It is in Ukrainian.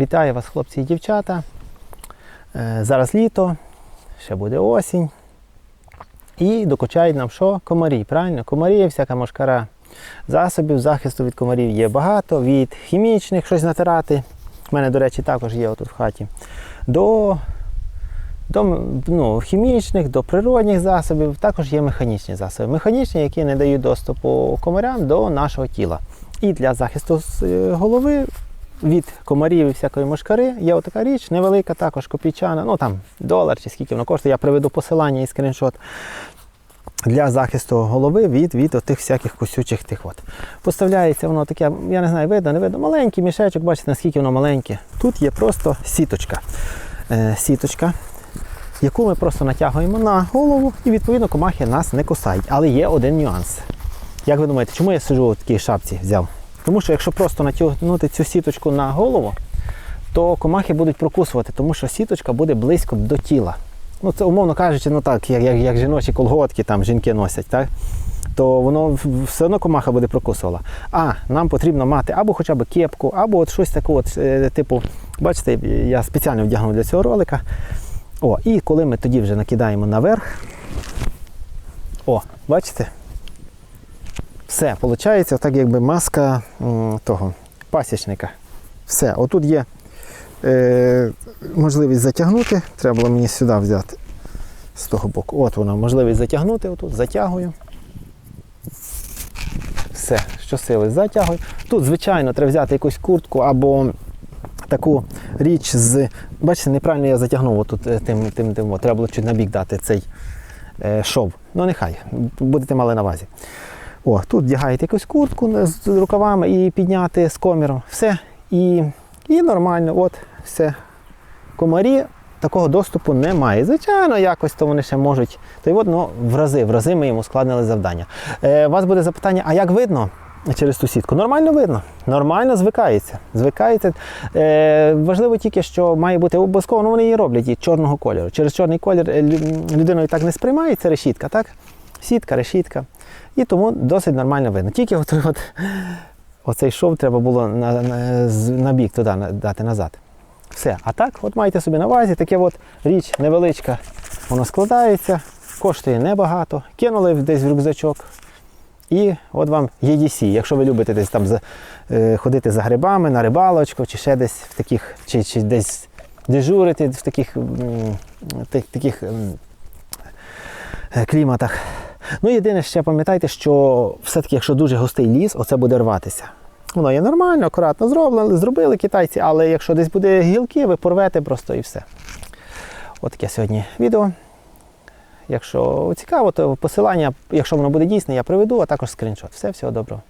Вітаю вас, хлопці і дівчата. Е, Зараз літо, ще буде осінь. І докучають нам що? Комарі, правильно? Комарі, всяка мошкара. Засобів захисту від комарів є багато, від хімічних щось натирати. У мене, до речі, також є отут в хаті. До, до ну, хімічних, до природних засобів, також є механічні засоби. Механічні, які не дають доступу комарям до нашого тіла. І для захисту е, голови від комарів і всякої мошкари є отака річ, невелика, також копійчана, ну там долар чи скільки воно коштує. Я приведу посилання і скріншот для захисту голови від, від отих всяких кусючих тих от. Поставляється воно таке, я не знаю, видно, не видно, маленький мішечок, бачите, наскільки воно маленьке. Тут є просто сіточка. Е, сіточка, яку ми просто натягуємо на голову, і відповідно комахи нас не кусають. Але є один нюанс. Як ви думаєте, чому я сиджу у такій шапці взяв? Тому що якщо просто натягнути цю сіточку на голову, то комахи будуть прокусувати, тому що сіточка буде близько до тіла. Ну, це умовно кажучи, ну так, як, як, як жіночі колготки там жінки носять, так? то воно все одно комаха буде прокусувала. А нам потрібно мати або хоча б кепку, або от щось таке, от, е, типу, бачите, я спеціально вдягнув для цього ролика. О, і коли ми тоді вже накидаємо наверх, о, бачите? Все, виходить, отак якби маска того пасічника. Все, отут є е, можливість затягнути. Треба було мені сюди взяти з того боку. От вона, можливість затягнути, отут затягую. Все, щосили затягую. Тут, звичайно, треба взяти якусь куртку або таку річ з. Бачите, неправильно я затягнув отут е, тим, тим, тим. Треба було чуть набік дати цей е, шов. Ну нехай, будете мали на увазі. О, тут вдягаєте якусь куртку з рукавами і підняти з коміром. Все. І, і нормально, от, все. Комарі такого доступу немає. Звичайно, якось то вони ще можуть. То й от, ну, в рази, в рази ми йому складнили завдання. Е, у вас буде запитання, а як видно? Через ту сітку. Нормально видно, нормально звикається. звикається. Е, важливо тільки, що має бути обов'язково, ну вони її роблять і чорного кольору. Через чорний колір е, людиною так не сприймається решітка, так? Сітка, решітка. І тому досить нормально видно. Тільки от, от, оцей шов треба було на, на, на бік туди дати назад. Все. А так, от маєте собі на увазі, таке от річ невеличка, воно складається, коштує небагато. Кинули десь в рюкзачок. І от вам EDC. Якщо ви любите десь там за, е, ходити за грибами, на рибалочку, чи ще десь в таких, чи, чи десь дежурити в таких, м, таких м, е, кліматах. Ну, єдине, ще пам'ятайте, що все-таки, якщо дуже густий ліс, оце буде рватися. Воно є нормально, акуратно зроблено, зробили китайці, але якщо десь буде гілки, ви порвете просто і все. От сьогодні відео. Якщо цікаво, то посилання, якщо воно буде дійсне, я приведу, а також скріншот. Все, всього доброго.